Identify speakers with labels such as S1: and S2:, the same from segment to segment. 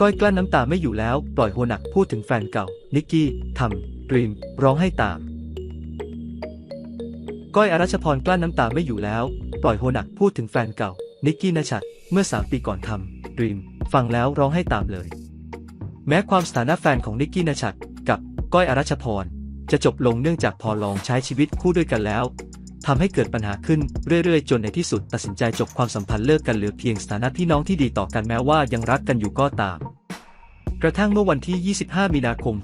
S1: ก้อยกลั้นน้ำตาไม่อยู่แล้ว ปล่อยโฮหนักพูดถึงแฟนเก่า นิกกี้ทำดรีม ร้องให้ตาม ก้อยอรัชพรกลั้นน้ำตาไม่อยู่แล้ว ปล่อยโฮหนักพูดถึงแฟนเก่า นิกกี้นชัด เมื่อสามปีก่อนทำดรีม ฟังแล้วร้องให้ตามเลย แม้ความสถานะแฟนของนิกกี้นชัด กับก้อยอรัชพรจะจบลงเนื่องจากพอลองใช้ชีวิตคู่ด้วยกันแล้ว ทำให้เกิดปัญหาขึ้นเรื่อยๆ จนในที่สุดตัดสินใจจบความสัมพันธ์เลิกกันเหลือเพียงสถานะพี่น้องที่ดีต่อกันแม้ว่ายังรักกันอยู่ก็ตาม กระทั่งเมื่อวันที่ 25 มีนาคม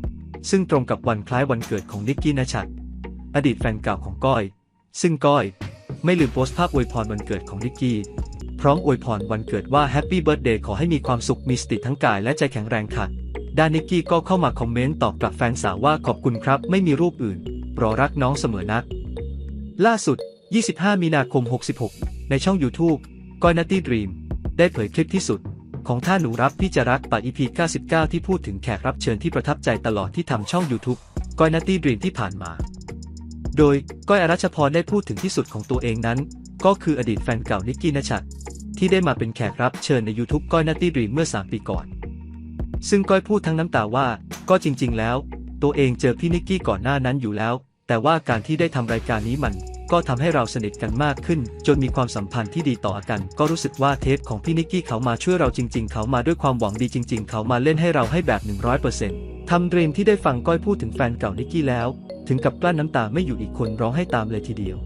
S1: 66 ซึ่งตรงกับวันคล้ายวันเกิดของนิกกี้นชัดอดีตแฟนเก่าของก้อย ซึ่งก้อย ไม่ลืมโพสต์ภาพอวยพรวันเกิดของนิกกี้พร้อมอวยพรวันเกิดว่าแฮปปี้เบิร์ดเดย์ขอให้มีความสุขมีสติทั้งกายและใจแข็งแรงค่ะด้านนิกกี้ก็เข้ามาคอมเมนต์ตอบกลับแฟนสาวว่าขอบคุณครับ ไม่มีรูปอื่นรอรักน้องเสมอนัก ล่าสุด 25 มีนาคม 66 ในช่อง YouTube ก้อยนัตตี้ดรีมได้เผยคลิปที่สุด ของท่าหนูรับพี่จะรักป่า EP 99 ที่พูดถึงแขกรับเชิญที่ประทับใจตลอดที่ทำช่อง YouTube ก้อยนัตตี้ดรีมที่ผ่านมา โดยก้อยอรัชพรได้พูดถึงที่สุดของตัวเองนั้น ก็คืออดีตแฟนเก่านิกกี้นชัดที่ได้มาเป็นแขกรับเชิญใน YouTube ก้อยนัตตี้ดรีมเมื่อ 3 ปีก่อน ซึ่งก้อยพูดทั้งน้ำตาว่า ก็จริง ๆ แล้ว ตัวเองเจอพี่นิกกี้ก่อนหน้านั้นอยู่แล้ว แต่ว่าการที่ได้ทำรายการนี้มันก็ทำให้เราสนิทกันมากขึ้น จนมีความสัมพันธ์ที่ดีต่อกัน ก็รู้สึกว่าเทปของพี่นิกกี้เขามาช่วยเราจริง ๆ เขามาด้วยความหวังดีจริง ๆ เขามาเล่นให้เราให้แบบ 100%ทำดรีมที่ได้ฟังก้อยพูดถึงแฟนเก่านิกกี้แล้ว ถึงกับกลั้นน้ำตาไม่อยู่อีกคนร้องให้ตามเลยทีเดียว